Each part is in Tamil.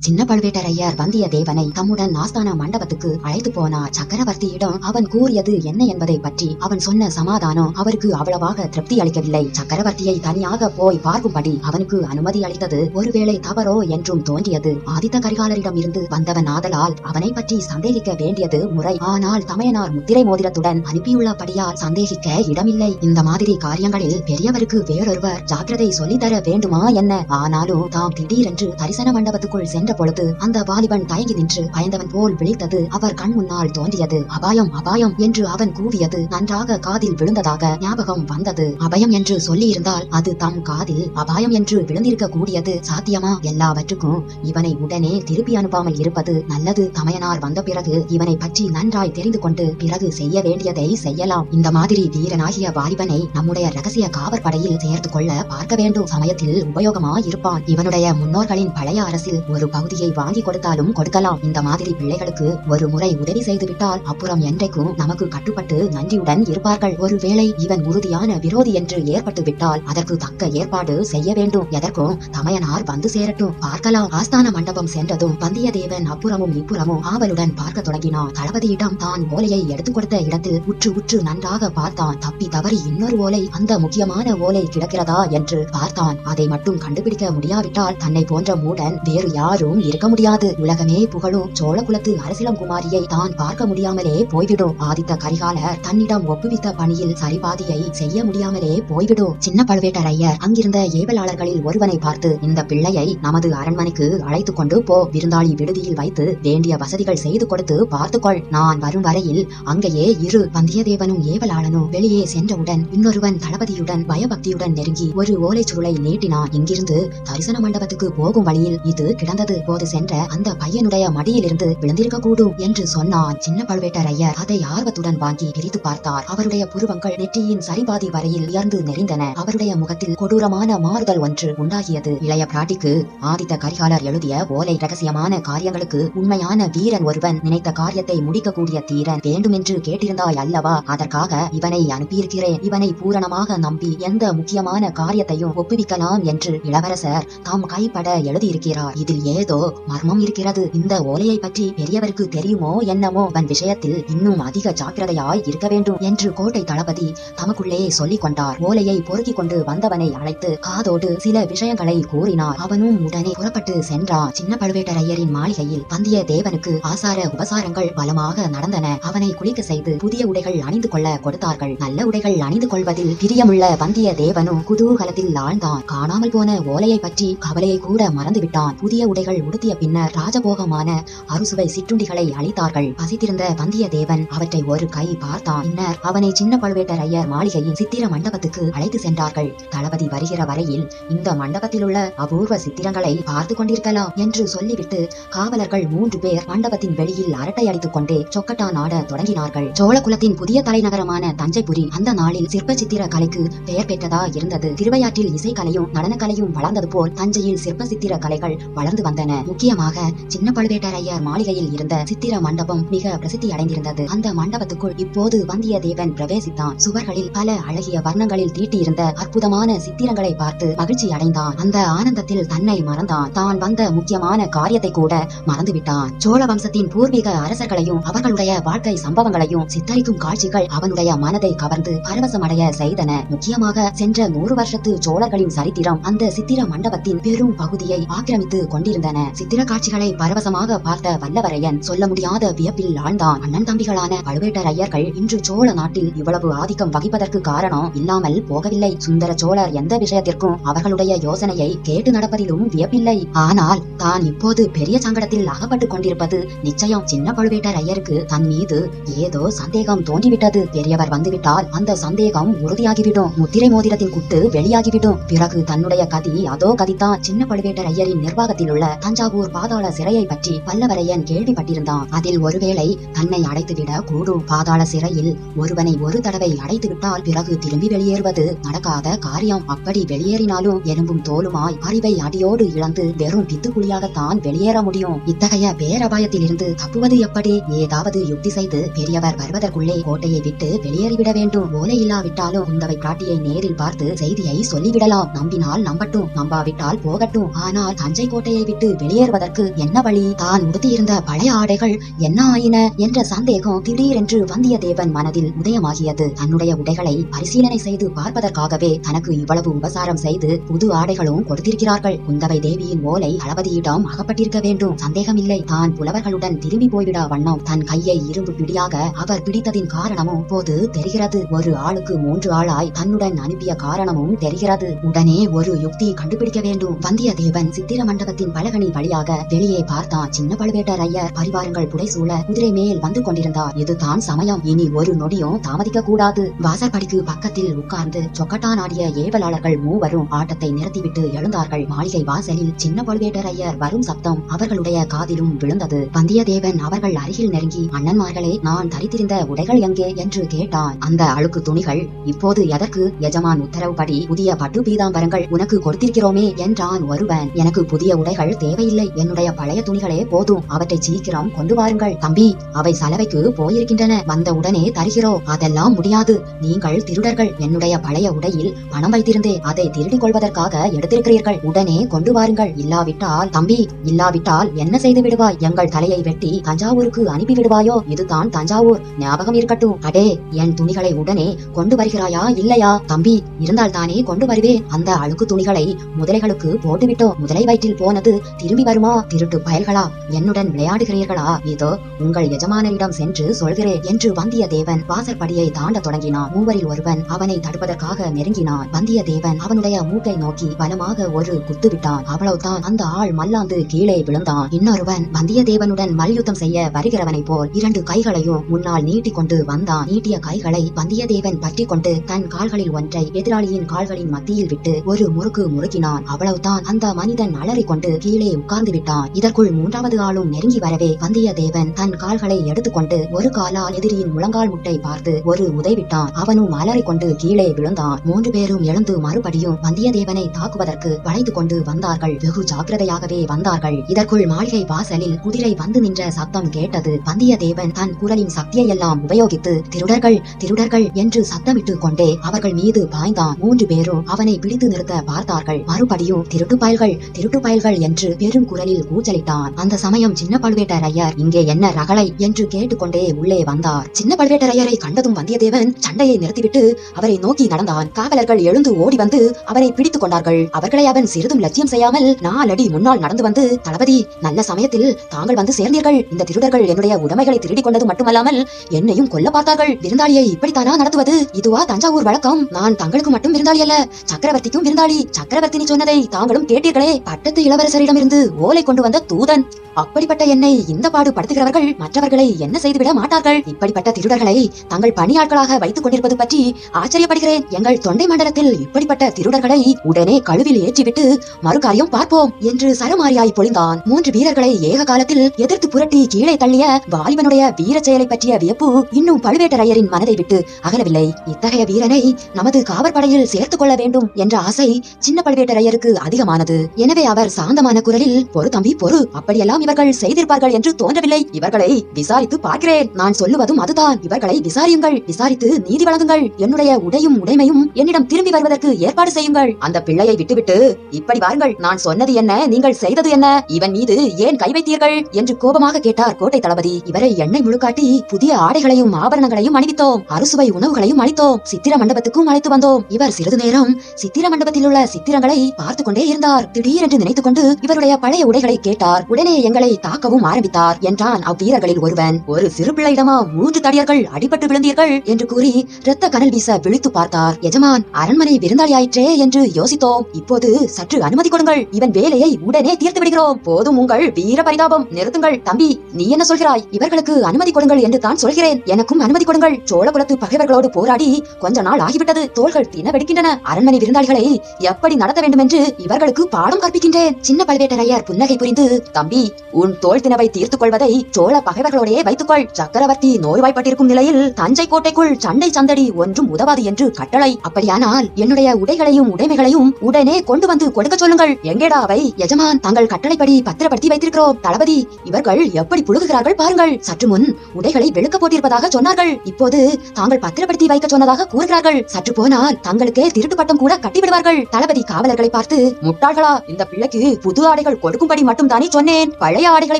சின்ன பழுவேட்டரையர் வந்தியத்தேவனை தம்முடன் ஆஸ்தான மண்டபத்துக்கு அழைத்து போனார். சக்கரவர்த்தியிடம் அவன் கூறியது என்ன என்பதை பற்றி அவன் சொன்ன சமாதானம் அவருக்கு அவ்வளவாக திருப்தி அளிக்கவில்லை. சக்கரவர்த்தியை தனியாக போய் பார்க்கும்படி அவனுக்கு அனுமதி அளித்தது ஒருவேளை தவறோ என்றும் தோன்றியது. ஆதித்த கரிகாலரிடம் இருந்து வந்தவன் ஆதலால் அவனை பற்றி சந்தேகிக்க வேண்டியது முறை. ஆனால் தமையனார் முத்திரை மோதிரத்துடன் அனுப்பியுள்ளபடியால் சந்தேகிக்க இடமில்லை. இந்த மாதிரி காரியங்களில் பெரியவருக்கு வேறொருவர் ஜாக்கிரதை சொல்லித்தர வேண்டுமா என்ன? ஆனாலும் தாம் திடீரென்று தரிசன மண்டபத்துக்குள் சென்று நின்ற பொழுது அந்த வாலிபன் தயங்கி நின்று பயந்தவன் போல் விழித்தது அவர் கண் முன்னால் தோன்றியது. அபாயம் அபாயம் என்று அவன் கூவியது. நன்றாக காதில் விழுந்ததாக ஞாபகம் வந்தது. அபயம் என்று சொல்லியிருந்தால் அது தம் காதில் அபாயம் என்று விழுந்திருக்க கூடியது சாத்தியமா? எல்லாவற்றுக்கும் இவனை உடனே திருப்பி அனுப்பாமல் இருப்பது நல்லது. தமையனார் வந்த பிறகு இவனை பற்றி நன்றாய் தெரிந்து கொண்டு பிறகு செய்ய வேண்டியதை செய்யலாம். இந்த மாதிரி வீரனாகிய வாலிபனை நம்முடைய ரகசிய காவற்படையில் சேர்த்து கொள்ள பார்க்க வேண்டும். சமயத்தில் உபயோகமா இருப்பான் இவனுடைய முன்னோர்களின் பழைய அரசில் ஒரு பகுதியை வாங்கி கொடுத்தாலும் கொடுக்கலாம். இந்த மாதிரி பிள்ளைகளுக்கு ஒரு முறை உதவி செய்து விட்டால் அப்புறம் என்றைக்கும் நமக்கு கட்டுப்பட்டு நன்றியுடன் இருப்பார்கள். ஒருவேளை இவன் உறுதியான விரோதி என்று ஏற்பட்டு விட்டால் அதற்கு தக்க ஏற்பாடு செய்ய வேண்டும். எதற்கும் தமையனார் வந்து சேரட்டும். பார்க்கலாம். ஆஸ்தான மண்டபம் சென்றதும் வந்தியத்தேவன் அப்புறமும் இப்புறமும் ஆவலுடன் பார்க்க தொடங்கினான். தளபதியிடம் தான் ஓலையை எடுத்துக் கொடுத்த இடத்தில் உற்று உற்று நன்றாக பார்த்தான். தப்பி தவறி இன்னொரு ஓலை அந்த முக்கியமான ஓலை கிடக்கிறதா என்று பார்த்தான். அதை மட்டும் கண்டுபிடிக்க முடியாவிட்டால் தன்னை போன்ற மூடன் வேறு யாரும் இருக்க முடியாது. உலகமே புகழும் சோழகுலத்து குலத்து அரசிலங்குமாரியை தான் பார்க்க முடியாமலே போய்விடும். ஆதித்த கரிகாலர் தன்னிடம் ஒப்புவித்த பணியில் சரிபாதியை செய்ய முடியாமலே போய்விடும். சின்ன பழுவேட்டரையர் அங்கிருந்த ஏவலாளர்களில் ஒருவனை பார்த்து இந்த பிள்ளையை நமது அரண்மனைக்கு அழைத்து கொண்டு போ. விருந்தாளி விடுதியில் வைத்து வேண்டிய வசதிகள் செய்து கொடுத்து பார்த்துக்கொள். நான் வரும் வரையில் அங்கேயே இரு. வந்தியத்தேவனும் ஏவலாளனும் வெளியே சென்றவுடன் இன்னொருவன் தளபதியுடன் பயபக்தியுடன் நெருங்கி ஒரு ஓலைச்சுருளை நீட்டினான். இங்கிருந்து தரிசன மண்டபத்துக்கு போகும் வழியில் இது கிடந்தது. போது சென்ற அந்த பையனுடைய மடியிலிருந்து விழுந்திருக்க கூடும் என்று சொன்னான் சின்ன பழுவேட்டரையர் அதை ஆர்வத்துடன் வாங்கி பிரித்து பார்த்தார். அவருடைய புருவங்கள் நெற்றியின் சரிபாதி வரையில் உயர்ந்து நெறிந்தன அவருடைய முகத்தில் கொடூரமான மாறுதல் ஒன்று உண்டாகியது. இளைய பிராட்டிக்கு ஆதித்த கரிகாலர் எழுதிய ஓலை ரகசியமான காரியங்களுக்கு உண்மையான வீரன் ஒருவன் நினைத்த காரியத்தை முடிக்கக்கூடிய தீரன் வேண்டுமென்று கேட்டிருந்தாய் அல்லவா? அதற்காக இவனை அனுப்பியிருக்கிறேன். இவனை பூரணமாக நம்பி எந்த முக்கியமான காரியத்தையும் ஒப்புவிக்கலாம் என்று இளவரசர் தாம் கைப்பட எழுதியிருக்கிறார். இதில் ஏதோ மர்மம் இருக்கிறது. இந்த ஓலையை பற்றி பெரியவருக்கு தெரியுமோ என்னமோ அவன் விஷயத்தில் இன்னும் அதிக ஜாக்கிரதையாய் இருக்க வேண்டும் என்று கோட்டை தளபதி தமக்குள்ளே சொல்லிக் கொண்டார். ஓலையை பொறுக்கிக் கொண்டு வந்தவனை அழைத்து காதோடு சில விஷயங்களை கூறினார். அவனும் உடனே புறப்பட்டு சென்றான் சின்ன பழுவேட்டரையரின் மாளிகையில் வந்திய தேவனுக்கு ஆசார உபசாரங்கள் பலமாக நடந்தன. அவனை குளிக்க செய்து புதிய உடைகள் அணிந்து கொள்ள கொடுத்தார்கள். நல்ல உடைகள் அணிந்து கொள்வதில் பிரியமுள்ள வந்திய தேவனும் குதூகலத்தில் ஆழ்ந்தான். காணாமல் போன ஓலையை பற்றி கவலையை கூட மறந்துவிட்டான். புதிய உடைகள் உடுத்திய பின்னர் ராஜபோகமான அறுசுவை சிற்றுண்டிகளை அளித்தார்கள் பசித்திருந்த வந்தியத்தேவன் அவற்றை ஒரு கை பார்த்தான். பின்னர் அவனை சின்ன பழுவேட்டரையர் மாளிகையின் சித்திர மண்டபத்துக்கு அழைத்து சென்றார்கள். தளபதி வருகிற வரையில் இந்த மண்டபத்தில் உள்ள அபூர்வ சித்திரங்களை பார்த்து கொண்டிருக்கலாம் என்று சொல்லிவிட்டு காவலர்கள் மூன்று பேர் மண்டபத்தின் வெளியில் அரட்டை அடித்துக் கொண்டே சொக்கட்டான் ஆட தொடங்கினார்கள். சோழகுலத்தின் புதிய தலைநகரமான தஞ்சைபுரி அந்த நாளில் சிற்ப சித்திர கலைக்கு பெயர் பெற்றதா இருந்தது. திருவையாற்றில் இசைக்கலையும் நடனக்கலையும் வளர்ந்தது போல் தஞ்சையில் சிற்ப சித்திர கலைகள் வளர்ந்து வந்தன. முக்கியமாக சின்ன பழுவேட்டரையர் மாளிகையில் இருந்த சித்திர மண்டபம் மிக பிரசித்தி அடைந்திருந்தது. அந்த மண்டபத்துக்குள் இப்போது வந்தியத்தேவன் பிரவேசித்தான். சுவர்களில் பல அழகிய வர்ணங்களில் தீட்டியிருந்த அற்புதமான சித்திரங்களை பார்த்து மகிழ்ச்சி அடைந்தான். அந்த ஆனந்தத்தில் தன்னை மறந்தான். தான் வந்த முக்கியமான காரியத்தை கூட மறந்துவிட்டான். சோழ வம்சத்தின் பூர்வீக அரசர்களையும் அவர்களுடைய வாழ்க்கை சம்பவங்களையும் சித்தரிக்கும் காட்சிகள் அவனுடைய மனதை கவர்ந்து பரவசமடைய செய்தன. முக்கியமாக சென்ற நூறு வருஷத்து சோழர்களின் சரித்திரம் அந்த சித்திர மண்டபத்தின் பெரும் பகுதியை ஆக்கிரமித்து கொண்டிருந்த இருந்தன சித்திர காட்சிகளை பரவசமாக பார்த்த வல்லவரையன் சொல்ல முடியாத வியப்பில் ஆழ்ந்தான். அண்ணன் தம்பிகளான பழுவேட்டரையர்கள் இன்று சோழ நாட்டில் இவ்வளவு ஆதிக்கம் வகிப்பதற்கு காரணம் இல்லாமல் போகவில்லை. சுந்தர சோழர் எந்த விஷயத்திற்கும் அவர்களுடைய யோசனையை கேட்டு நடப்பதிலும் வியப்பில்லை. ஆனால் தான் இப்போது பெரிய சங்கடத்தில் அகப்பட்டுக் கொண்டிருப்பது நிச்சயம் சின்ன பழுவேட்டர் ஐயருக்கு தன் மீது ஏதோ சந்தேகம் தோன்றிவிட்டது. பெரியவர் வந்துவிட்டால் அந்த சந்தேகம் உறுதியாகிவிடும். முத்திரை மோதிரத்தின் குட்டு வெளியாகிவிடும். பிறகு தன்னுடைய கதி அதோ கதிதான். சின்ன பழுவேட்டரையரின் நிர்வாகத்தில் உள்ள தஞ்சாவூர் பாதாள சிறையை பற்றி பல்லவரையன் கேள்விப்பட்டிருந்தான். அதில் ஒருவேளை தன்னை அடைத்துவிட கூடும் பாதாள சிறையில் ஒருவனை ஒரு தடவை அடைத்து விட்டால் பிறகு திரும்பி வெளியேறுவது நடக்காத காரியம். அப்படி வெளியேறினாலும் எலும்பும் தோலுமாய் அறிவை அடியோடு இழந்து வெறும் பித்துக்குழியாகத்தான் வெளியேற முடியும். இத்தகைய பேரபாயத்தில் இருந்து தப்புவது எப்படி? ஏதாவது யுக்தி செய்து பெரியவர் வருவதற்குள்ளே கோட்டையை விட்டு வெளியேறிவிட வேண்டும். ஓலை இல்லாவிட்டாலும் குந்தவை பிராட்டியை நேரில் பார்த்து செய்தியை சொல்லிவிடலாம். நம்பினால் நம்பட்டும் நம்பாவிட்டால் போகட்டும். ஆனால் தஞ்சை கோட்டையை விட்டு வெளியேறுவதற்கு என்ன வழி? தான் உடுத்தியிருந்த பழைய ஆடைகள் என்ன ஆயின? என்ற சந்தேகம் திடீரென்று வந்தியத்தேவன் மனதில் உதயமாகியது. தன்னுடைய உடைகளை பரிசீலனை செய்து பார்ப்பதற்காகவே தனக்கு இவ்வளவு உபசாரம் செய்து புது ஆடைகளும் கொடுத்திருக்கிறார்கள். குந்தவை தேவியின் ஓலை தளபதியிடம் அகப்பட்டிருக்க வேண்டும். சந்தேகமில்லை. தான் புலவர்களுடன் திரும்பி போய்விடா வண்ணம் தன் கையை இரும்பு பிடியாக அவர் பிடித்ததின் காரணமும் போது தெரிகிறது. ஒரு ஆளுக்கு மூன்று ஆளாய் தன்னுடன் அனுப்பிய காரணமும் தெரிகிறது. உடனே ஒரு யுக்தி கண்டுபிடிக்க வேண்டும். வந்தியத்தேவன் சித்திர மண்டபத்தின் பலகனி வழியாக வெளியே பார்த்தான் சின்ன பழுவேட்டரையர் பரிவாரங்கள் புடைசூழ குதிரை மேல் வந்து கொண்டிருந்தார். இதுதான் சமயம். இனி ஒரு நொடியும் தாமதிக்க கூடாது. வாசற்படிக்கு பக்கத்தில் உட்கார்ந்து சொக்கட்டான் ஆடிய ஏவலாளர்கள் மூவரும் ஆட்டத்தை நிறுத்திவிட்டு எழுந்தார்கள். மாளிகை வாசலில் சின்ன பழுவேட்டரையர் வரும் சப்தம் அவர்களுடைய காதிலும் விழுந்தது. வந்தியத்தேவன் அவர்கள் அருகில் நெருங்கி அண்ணன்மார்களே நான் தரித்திருந்த உடைகள் எங்கே? என்று கேட்டான். அந்த அழுக்கு துணிகள் இப்போது எதற்கு? எஜமான் உத்தரவுப்படி புதிய பட்டு பீதாம்பரங்கள் உனக்கு கொடுத்திருக்கிறோமே என்றான் ஒருவன். எனக்கு புதிய உடைகள் தேவையில்லை. என்னுடைய பழைய துணிகளே போதும். அவற்றை சீக்கிரம் கொண்டு வாருங்கள். தம்பி அவை சலவைக்கு போயிருக்கின்றன. வந்த உடனே தருகிறோம் அதெல்லாம் முடியாது. நீங்கள் திருடர்கள். என்னுடைய பழைய உடையில் பணம் வைத்திருந்தே அதை திருடிக் கொள்வதற்காக எடுத்திருக்கிறீர்கள். உடனே கொண்டு வாருங்கள். இல்லாவிட்டால் தம்பி இல்லாவிட்டால் என்ன செய்து விடுவாய்? எங்கள் தலையை வெட்டி தஞ்சாவூருக்கு அனுப்பி விடுவாயோ? இதுதான் தஞ்சாவூர். ஞாபகம் இருக்கட்டும். அடே என் துணிகளை உடனே கொண்டு வருகிறாயா? இல்லையா? தம்பி இருந்தால் தானே கொண்டு வருவேன். அந்த அழுக்கு துணிகளை முதலைகளுக்கு போட்டுவிட்டோம் முதலை வயிற்றில் போனது திரும்பி வருமா? திருட்டு பயல்களா? என்னுடன் விளையாடுகிறீர்களா? இதோ உங்கள் எஜமானரிடம் சென்று சொல்கிறேன் என்று வந்தியத்தேவன் வாசற்படியை தாண்ட தொடங்கினான். மூவரில் ஒருவன் அவனை தடுப்பதற்காக நெருங்கினான். வந்தியத்தேவன் அவனுடைய மூக்கை நோக்கி பலமாக ஒரு குத்து விட்டான் அவ்வளவுதான். அந்த ஆள் மல்லாந்து கீழே விழுந்தான். இன்னொருவன் வந்தியத்தேவனுடன் மல்யுத்தம் செய்ய வருகிறவனைப் போல் இரண்டு கைகளையும் முன்னால் நீட்டிக்கொண்டு வந்தான். நீட்டிய கைகளை வந்தியத்தேவன் பற்றி கொண்டு தன் கால்களில் ஒன்றை எதிராளியின் கால்களின் மத்தியில் விட்டு ஒரு முறுக்கு முறுக்கினான். அவ்வளவுதான். அந்த மனிதன் அலறிக்கொண்டு கீழே உட்கார்ந்து விட்டான் இதற்குள் மூன்றாவது ஆளும் நெருங்கி வரவே வந்தியத்தேவன் தன் கால்களை எடுத்துக்கொண்டு ஒரு காலால் எதிரியின் முழங்கால் முட்டை பார்த்து ஒரு உதைவிட்டான் அவனும் அவனும் கொண்டு கீழே விழுந்தான். மூன்று பேரும் எழுந்து மறுபடியும் வந்தியத்தேவனை தாக்குவதற்கு வளைத்துக் கொண்டு வந்தார்கள். வெகு ஜாக்கிரதையாகவே வந்தார்கள். இதற்குள் மாளிகை வாசலில் குதிரை வந்து நின்ற சத்தம் கேட்டது. வந்தியத்தேவன் தன் குரலின் சக்தியையெல்லாம் உபயோகித்து திருடர்கள் திருடர்கள் என்று சத்தமிட்டுக் கொண்டே அவர்கள் மீது பாய்ந்தான். மூன்று பேரும் அவனை பிடித்து நிறுத்த பார்த்தார்கள். மறுபடியும் திருட்டு பயல்கள் திருட்டு பயல்கள் என்று பெரும் குரலில் கூச்சலிட்டான் அந்த சமயம் சின்ன பழுவேட்டரையர் இங்கே என்ன ரகளை? என்று கேட்டுக்கொண்டே உள்ளே வந்தார். சின்ன பழுவேட்டரையரை கண்டதும் வந்தியத்தேவன் சண்டையை நிறுத்திவிட்டு அவரை நோக்கி நடந்தான். காவலர்கள் எழுந்து ஓடி வந்து அவரை பிடித்துக் கொண்டார்கள். அவர்களை அவன் சிறிதும் லட்சியம் செய்யாமல் நாலடி முன்னால் நடந்து வந்து தளபதி நல்ல சமயத்தில் தாங்கள் வந்து சேர்ந்தீர்கள். இந்த திருடர்கள் என்னுடைய உடைமைகளை திருடிக் கொண்டது மட்டுமல்லாமல் என்னையும் கொல்ல பார்த்தார்கள். விருந்தாளியை இப்படித்தானா நடத்துவது? இதுவா தஞ்சாவூர் வழக்கம். நான் தங்களுக்கு மட்டும் விருந்தாளி அல்ல சக்கரவர்த்திக்கும் விருந்தாளி. சக்கரவர்த்தினி சொன்னதை தாங்களும் கேட்டீர்களே. பட்டத்து இளவரசரிடம் இளவரசரிடமிருந்து ஓலை கொண்டு வந்த தூதன். அப்படிப்பட்ட என்னை இந்த பாடு படுத்துகிறவர்கள் மற்றவர்களை என்ன செய்துவிட மாட்டார்கள்? இப்படிப்பட்ட திருடர்களை தங்கள் பணியாட்களாக வைத்துக் கொண்டிருப்பது பற்றி ஆச்சரியப்படுகிறேன். எங்கள் தொண்டை மண்டலத்தில் இப்படிப்பட்ட திருடர்களை உடனே கழுவில் ஏற்றிவிட்டு மறுகாரியம் பார்ப்போம் என்று சரமாரியாய் பொழிந்தான். மூன்று வீரர்களை ஏக காலத்தில் எதிர்த்து புரட்டி கீழே தள்ளிய வாலிபனுடைய வீர செயலை பற்றிய வியப்பு இன்னும் பழுவேட்டரையரின் மனதை விட்டு அகலவில்லை. இத்தகைய வீரனை நமது காவற்படையில் சேர்த்துக் கொள்ள வேண்டும் என்ற ஆசை சின்ன பழுவேட்டரையருக்கு அதிகமானது. எனவே அவர் சாந்தமான குரலில் பொறு தம்பி பொறு. அப்படியெல்லாம் இவர்கள் செய்திருப்பார்கள் என்று தோன்றவில்லை. இவர்களை விசாரித்து பார்க்கிறேன். நான் சொல்லுவதும் அதுதான். இவர்களை விசாரியுங்கள். விசாரித்து நீதி வழங்குங்கள். என்னுடைய உடையும் உடைமையும் என்னிடம் திரும்பி வருவதற்கு ஏற்பாடு செய்யுங்கள். அந்த பிள்ளையை விட்டுவிட்டு இப்படி வாருங்கள். நான் சொன்னது என்ன? நீங்கள் செய்தது என்ன? இவன் மீது ஏன் கை வைத்தீர்கள்? என்று கோபமாக கேட்டார் கோட்டை தளபதி. இவரை எண்ணெய் முழுக்காட்டி புதிய ஆடைகளையும் ஆபரணங்களையும் அணிவித்தோம். அறுசுவை உணவுகளையும் அளித்தோம். சித்திர மண்டபத்துக்கும் அழைத்து வந்தோம். இவர் சிறிது நேரம் சித்திர மண்டபத்தில் உள்ள சித்திரங்களை பார்த்து கொண்டே இருந்தார். திடீரென்று நினைத்துக் கொண்டு இவர் இவருடைய பழைய உடைகளை கேட்டார். உடனே எங்களை தாக்கவும் ஆரம்பித்தார் என்றான் அவ்வீரர்களில் ஒருவன். ஒரு சிறு பிள்ளையிடமா மூன்று தடியர்கள் அடிபட்டு விழுந்தீர்கள்? என்று கூறி இரத்த கனல் வீச விழித்து பார்த்தார். எஜமான் அரண்மனை விருந்தாளியாயிற்றே என்று யோசித்தோம். இப்போது சற்று அனுமதி கொடுங்கள். இவன் வேலையை உடனே தீர்த்து விடுகிறோம். போதும் உங்கள் வீர பரிதாபம். நிறுத்துங்கள். தம்பி நீ என்ன சொல்கிறாய்? இவர்களுக்கு அனுமதி கொடுங்கள் என்று தான் சொல்கிறேன். எனக்கும் அனுமதி கொடுங்கள். சோழகுலத்து பகைவர்களோடு போராடி கொஞ்ச நாள் ஆகிவிட்டது. தோள்கள் தின வெடிக்கின்றன அரண்மனை விருந்தாளிகளை எப்படி நடத்த வேண்டும் என்று இவர்களுக்கு பாடம் கற்பிக்கின்றேன். சின்ன பழுவேட்டரையர் புன்னகை புரிந்து தம்பி உன் தோல் தினவை தீர்த்துக் கொள்வதை சோழ பகைவர்களோடையே வைத்துக்கொள். சக்கரவர்த்தி நோய்வாய்ப்பட்டிருக்கும் நிலையில் தஞ்சை கோட்டைக்குள் சண்டை சந்தடி ஒன்றும் உதவாது என்று கட்டளை. அப்படியானால் என்னுடைய உடைகளையும் உடைமைகளையும் உடனே கொண்டு வந்து கொடுக்க சொல்லுங்கள். எங்கேடா அவை? எஜமான் தங்கள் கட்டளைப்படி பத்திரப்படுத்தி வைத்திருக்கிறோம். தளபதி இவர்கள் எப்படி புழுகுகிறார்கள் பாருங்கள். சற்று முன் உடைகளை வெளுக்க போட்டிருப்பதாக சொன்னார்கள். இப்போது தாங்கள் பத்திரப்படுத்தி வைக்க சொன்னதாக கூறுகிறார்கள். சற்று போனால் தங்களுக்கே திருட்டு பட்டம் கூட கட்டிவிடுவார்கள். தளபதி காவலர்களை பார்த்து முட்டாள்களா இந்த பிள்ளைக்கு புது ஆடை ஆடைகள் கொடுக்கும்படி மட்டும் தானே சொன்னேன். பழைய ஆடைகளை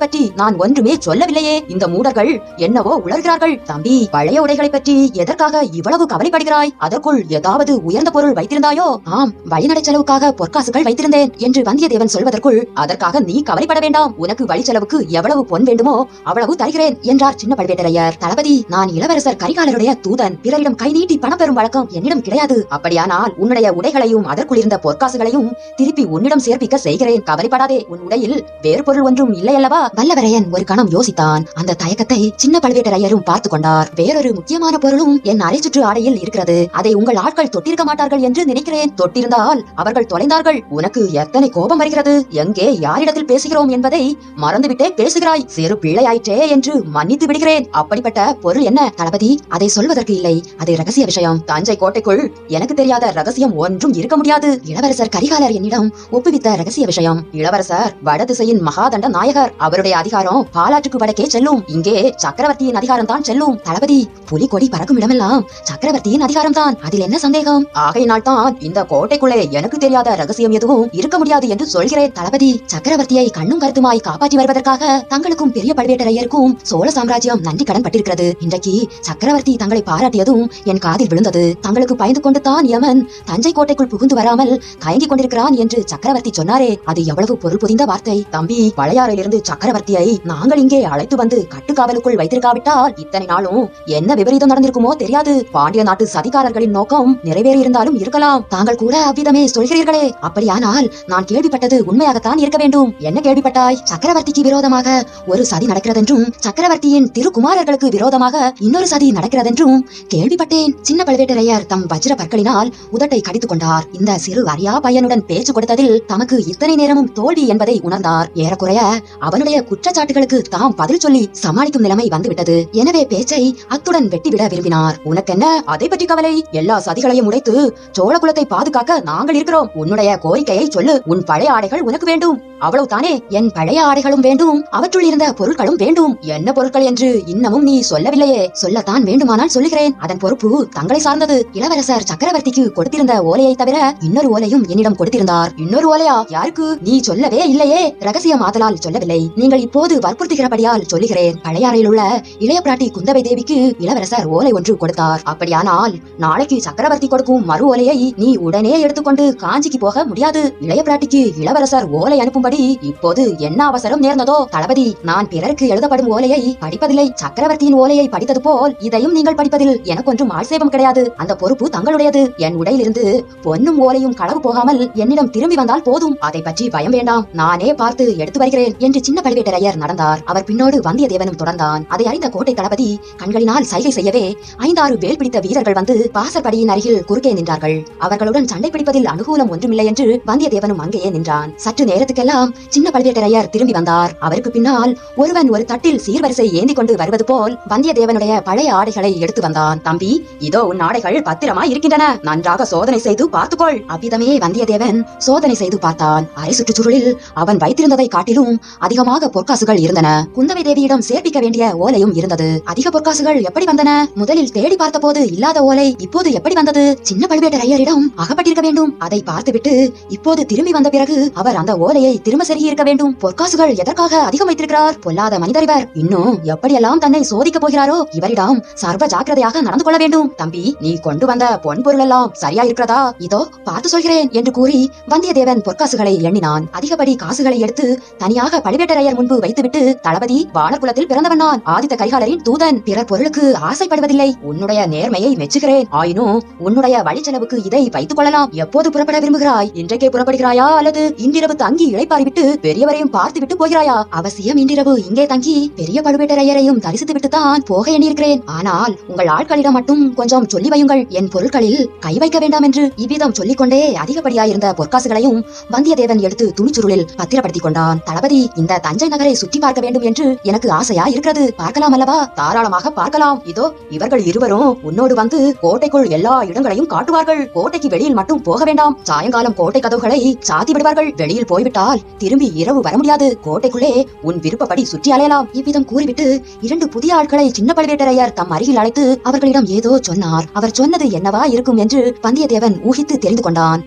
பற்றி நான் ஒன்றுமே சொல்லவில்லையே. இந்த மூடர்கள் என்னவோ உளர்கிறார்கள் தம்பி பழைய உடைகளை பற்றி எதற்காக இவ்வளவு கவலைப்படுகிறாய்? அதற்குள் ஏதாவது உயர்ந்த பொருள் வைத்திருந்தாயோ? ஆம் வழிநடை செலவுக்காக பொற்காசுகள் வைத்திருந்தேன் என்று வந்தியத்தேவன் சொல்வதற்குள் அதற்காக நீ கவலைப்பட வேண்டாம். உனக்கு வழி செலவுக்கு எவ்வளவு பொன் வேண்டுமோ அவ்வளவு தருகிறேன் என்றார் சின்ன பழுவேட்டரையர். தளபதி நான் இளவரசர் கரிகாலருடைய தூதன். பிறரிடம் கை நீட்டி பணம் பெறும் வழக்கம் என்னிடம் கிடையாது. அப்படியானால் உன்னுடைய உடைகளையும் அதற்குள் இருந்த பொற்காசுகளையும் திருப்பி உன்னிடம் சேர்ப்பிக்க செய்கிறேன். கவலைப்பட கவலைப்படாதே உன் உடையில் வேறு பொருள் ஒன்றும் இல்லை அல்லவா வல்லவரையன் ஒரு கணம் யோசித்தான். அந்த தயக்கத்தை சின்ன பழுவேட்டரையரும் பார்த்து கொண்டார். வேறொரு முக்கியமான பொருளும் என் அரை சுற்று ஆடையில் இருக்கிறது. அதை உங்கள் ஆட்கள் தொட்டிருக்க மாட்டார்கள் என்று நினைக்கிறேன். தொட்டிருந்தால் அவர்கள் தொலைந்தார்கள். உனக்கு எத்தனை கோபம் வருகிறது? எங்கே யாரிடத்தில் பேசுகிறோம் என்பதை மறந்துவிட்டே பேசுகிறாய். சிறு பிள்ளையாயிற்றே என்று மன்னித்து விடுகிறேன். அப்படிப்பட்ட பொருள் என்ன? தளபதி அதை சொல்வதற்கு இல்லை. அது ரகசிய விஷயம். தஞ்சை கோட்டைக்குள் எனக்கு தெரியாத ரகசியம் ஒன்றும் இருக்க முடியாது. இளவரசர் கரிகாலர் என்னிடம் ஒப்புவித்த ரகசிய விஷயம். இளவரசர் வடதிசையின் மகாதண்ட நாயகர். அவருடைய அதிகாரம் பாலாற்றுக்கு வடக்கே செல்லும். இங்கே சக்கரவர்த்தியின் அதிகாரம் தான் செல்லும். தளபதி புலி கொடி பறக்கும் இடமெல்லாம் சக்கரவர்த்தியின் அதிகாரம் தான் அதில் என்ன சந்தேகம்? ஆகையினால் தான் இந்த கோட்டைக்குள்ளே எனக்கு தெரியாத ரகசியம் எதுவும் இருக்க முடியாது என்று சொல்கிறேன் தளபதி. சக்கரவர்த்தியை கண்ணும் கருத்துமாய் காப்பாற்றி வருவதற்காக தங்களுக்கும் பெரிய பழுவேட்டரையருக்கும் சோழ சாம்ராஜ்யம் நன்றி கடன் பட்டிருக்கிறது. இன்றைக்கு சக்கரவர்த்தி தங்களை பாராட்டியதும் என் காதில் விழுந்தது. தங்களுக்கு பயந்து கொண்டு தான் யமன் தஞ்சை கோட்டைக்குள் புகுந்து வராமல் தயங்கிக் கொண்டிருக்கிறான் என்று சக்கரவர்த்தி சொன்னாரே. அது எவ்வளவு பொருள் புரிந்த வார்த்தை. தம்பி பழையாறையிலிருந்து சக்கரவர்த்தியை நாங்கள் இங்கே அழைத்து வந்து கட்டுக்காவலுக்குள் வைத்திருக்காவிட்டால் இத்தனை நாளும் என்ன விபரீதம் நடந்திருக்குமோ தெரியாது. பாண்டிய நாட்டு சதிகாரர்களின் நோக்கம் நிறைவேறி இருந்தாலும் இருக்கலாம். தாங்கள் கூட அவ்விதமே சொல்கிறீர்களே. அப்படியானால் நான் கேள்விப்பட்டது உண்மையாகத்தான் இருக்க வேண்டும். என்ன கேள்விப்பட்டாய்? சக்கரவர்த்திக்கு விரோதமாக ஒரு சதி நடக்கிறதென்றும் சக்கரவர்த்தியின் திருக்குமாரர்களுக்கு விரோதமாக இன்னொரு சதி நடக்கிறதென்றும் கேள்விப்பட்டேன். சின்ன பழுவேட்டரையர் தம் வஜ்ர பற்களினால் உதட்டை கடித்துக் கொண்டார். இந்த சிறு அரியா பையனுடன் பேச்சு கொடுத்ததில் தமக்கு இத்தனை நேரமும் தோல்வி என்பதை உணர்ந்தார். ஏறக்குறைய அவனுடைய குற்றச்சாட்டுகளுக்கு தாம் பதில் சொல்லி சமாளிக்கும் நிலைமை வந்துவிட்டது. எனவே பேச்சை அத்துடன் வெட்டிவிட விரும்பினார். உனக்கென்ன? அதை பற்றி கவலை? எல்லா சதிகளையும் உடைத்து சோழ குலத்தை பாதுகாக்க நாங்கள் இருக்கிறோம். உன்னுடைய கோரிக்கையை சொல்லு. உன் பழைய ஆடைகள் உனக்கு வேண்டும். அவ்வளவுதானே என் பழைய ஆடைகளும் வேண்டும். அவற்றுள் இருந்த பொருட்களும் வேண்டும். என்ன பொருட்கள் என்று இன்னமும் நீ சொல்லவில்லையே. சொல்லத்தான் வேண்டுமானால் சொல்லுகிறேன். அதன் பொறுப்பு தங்களை சார்ந்தது. இளவரசர் சக்கரவர்த்திக்கு கொடுத்திருந்த ஓலையை தவிர இன்னொரு ஓலையும் என்னிடம் கொடுத்திருந்தார். இன்னொரு ஓலையா? யாருக்கு? நீ சொல்லவே இல்லையே. ரகசியம் ஆதலால் சொல்லவில்லை. நீங்கள் இப்போது வற்புறுத்துகிறபடியால் சொல்லுகிறேன். பழையாறையில் உள்ள இளைய பிராட்டி குந்தவை தேவிக்கு இளவரசர் ஓலை ஒன்று கொடுத்தார். அப்படியானால் நாளைக்கு சக்கரவர்த்தி கொடுக்கும் மறு ஓலையை நீ உடனே எடுத்துக்கொண்டு காஞ்சிக்கு போக முடியாது. இளைய பிராட்டிக்கு இளவரசர் ஓலை அனுப்பும்படி இப்போது என்ன அவசரம் நேர்ந்ததோ? தளபதி நான் பிறருக்கு எழுதப்படும் ஓலையை படிப்பதில்லை. சக்கரவர்த்தியின் ஓலையை படித்தது போல் இதையும் நீங்கள் படிப்பதில் எனக்கு ஒன்றும் ஆட்சேபம் கிடையாது. அந்த பொறுப்பு தங்களுடையது. என் உடையிலிருந்து பொன்னும் ஓலையும் களவு போகாமல் என்னிடம் திரும்பி வந்தால் போதும். அதை பற்றி பயம் வேண்டும். நானே பார்த்து எடுத்து வருகிறேன் என்று சின்ன பழுவேட்டரையர் நடந்தார். அவர் பின்னோடு வந்தியத்தேவனும் தொடர்ந்தான். அதை அறிந்த கோட்டை தளபதி கண்களினால் சைகை செய்யவே ஐந்தாறு வேல் பிடித்த வீரர்கள் வந்து பாசற்படியின் அருகில் குறுக்கே நின்றார்கள். அவர்களுடன் சண்டை பிடிப்பதில் அனுகூலம் ஒன்றுமில்லை என்று வந்தியத்தேவனும் அங்கேயே நின்றான். சற்று நேரத்துக்கெல்லாம் சின்ன பழுவேட்டரையர் திரும்பி வந்தார். அவருக்கு பின்னால் ஒருவன் ஒரு தட்டில் சீர்வரிசை ஏந்தி கொண்டு வருவது போல் வந்தியத்தேவனுடைய பழைய ஆடைகளை எடுத்து வந்தான். தம்பி இதோ உன் ஆடைகள் பத்திரமா இருக்கின்றன. நன்றாக சோதனை செய்து பார்த்துக்கொள். அவ்விதமே வந்தியத்தேவன் சோதனை செய்து பார்த்தான். அரை சுற்றுச்சுருளில் அவன் வைத்திருந்ததை காட்டிலும் அதிகமாக பொற்காசுகள் இருந்தன. குந்தவை தேவியிடம் சேர்ப்பிக்க வேண்டிய ஓலையும் இருந்தது. அதிக பொற்காசுகள் எப்படி வந்தன? முதலில் தேடி பார்த்தபோது இல்லாத ஓலை இப்போது எப்படி வந்தது? சின்ன பழுவேட்டரையரிடம் அகப்பட்டிருக்க வேண்டும். அதை பார்த்துவிட்டு இப்போது திரும்பி வந்த பிறகு அவர் அந்த ஓலையை திரும்ப செருகியிருக்க வேண்டும். பொற்காசுகள் எதற்காக அதிகம் வைத்திருக்கிறார்? பொல்லாத மனிதர் இவர் இன்னும் எப்படியெல்லாம் தன்னை சோதிக்க போகிறாரோ? இவரிடம் சர்வ ஜாக்கிரதையாக நடந்து கொள்ள வேண்டும். தம்பி நீ கொண்டு வந்த பொன் பொருள் எல்லாம் சரியா இருக்கிறதா இதோ பார்த்து சொல்கிறேன் என்று கூறி வந்தியத்தேவன் பொற்காசுகளை எண்ணினான். அதிகப்படி காசுகளை எடுத்து தனியாக பழுவேட்டரையர் முன்பு வைத்துவிட்டு தளபதி வானர் குலத்தில் பிறந்தவன் நான் ஆதித்த கரிகாலரின் தூதன் பிறர் பொருளுக்கு ஆசைப்படுவதில்லை. உன்னுடைய நேர்மையை மெச்சுகிறேன். ஆயினும் உன்னுடைய வழிச்செலவுக்கு இதை வைத்துக் கொள்ளலாம். எப்போது புறப்பட விரும்புகிறாய்? இன்றைக்கே புறப்படுகிறாயா? அல்லது இன்றிரவு தங்கி இளைப்பாறிவிட்டு பெரியவரையும் பார்த்துவிட்டு போகிறாயா? அவசியம் இன்றிரவு இங்கே தங்கி பெரிய பழுவேட்டரையரையும் தரிசித்து விட்டு தான் போக எண்ணியிருக்கிறேன். ஆனால் உங்கள் ஆட்களிடம் மட்டும் கொஞ்சம் சொல்லி வையுங்கள். என் பொருட்களில் கை வைக்க வேண்டாம் என்று இவ்விதம் சொல்லிக்கொண்டே அதிகப்படியாயிருந்த பொற்காசுகளையும் வந்தியத்தேவன் எடுத்து துணி துணிச்சுருளில் பத்திரப்படுத்திக் கொண்டான் தளபதி இந்த தஞ்சை நகரை சுற்றி பார்க்க வேண்டும் என்று எனக்கு ஆசையா இருக்கிறது பார்க்கலாம் அல்லவா? தாராளமாக பார்க்கலாம். இதோ இவர்கள் இருவரும் உன்னோடு வந்து கோட்டைக்குள் எல்லா இடங்களையும் காட்டுவார்கள். கோட்டைக்கு வெளியில் மட்டும் போக வேண்டாம். சாயங்காலம் கோட்டை கதவுகளை சாத்தி விடுவார்கள் வெளியில் போய்விட்டால் திரும்பி இரவு வர முடியாது. கோட்டைக்குள்ளே உன் விருப்பப்படி சுற்றி அலையலாம். இவ்விதம் கூறிவிட்டு இரண்டு புதிய ஆட்களை சின்ன பழுவேட்டரையர் தம் அருகில் அழைத்து அவர்களிடம் ஏதோ சொன்னார். அவர் சொன்னது என்னவா இருக்கும் என்று வந்தியத்தேவன் ஊகித்து தெரிந்து கொண்டான்.